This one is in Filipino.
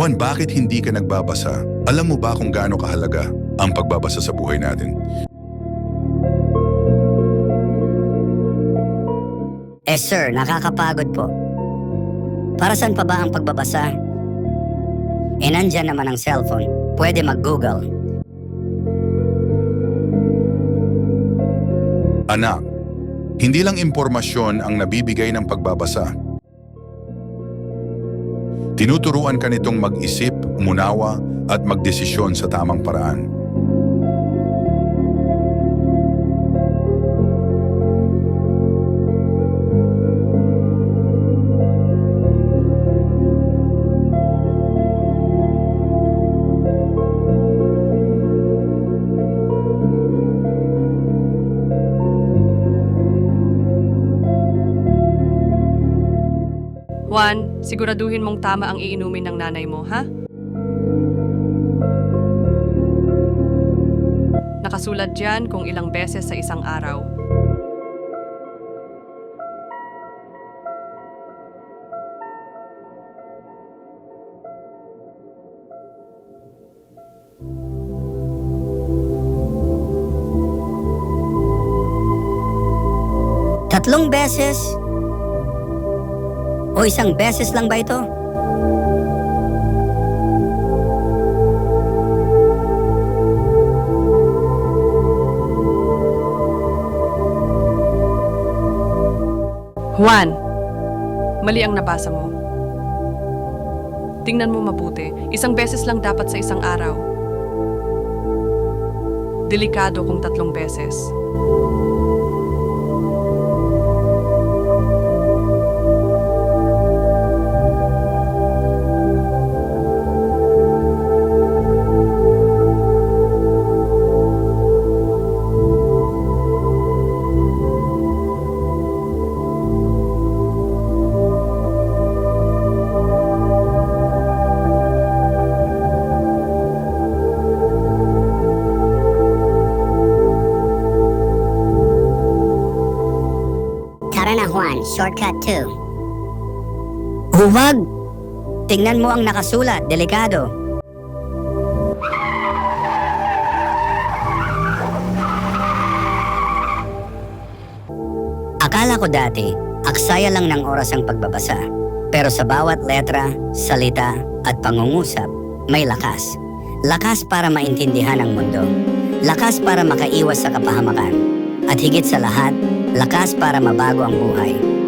Juan, bakit hindi ka nagbabasa? Alam mo ba kung gaano kahalaga ang pagbabasa sa buhay natin? Eh sir, nakakapagod po. Para saan pa ba ang pagbabasa? Eh nandyan naman ang cellphone. Pwede mag-google. Anak, hindi lang impormasyon ang nabibigay ng pagbabasa. Tinuturuan ka nitong mag-isip, umunawa at magdesisyon sa tamang paraan. Juan, siguraduhin mong tama ang iinumin ng nanay mo, ha? Nakasulat dyan kung ilang beses sa isang araw. Tatlong beses? O isang beses lang ba ito? Juan, mali ang nabasa mo. Tingnan mo mabuti, isang beses lang dapat sa isang araw. Delikado kung tatlong beses. Juan, shortcut 2. Huwag! Tingnan mo ang nakasulat, delikado. Akala ko dati, aksaya lang ng oras ang pagbabasa. Pero sa bawat letra, salita, at pangungusap, may lakas. Lakas para maintindihan ang mundo. Lakas para makaiwas sa kapahamakan. At higit sa lahat, lakas para mabago ang buhay.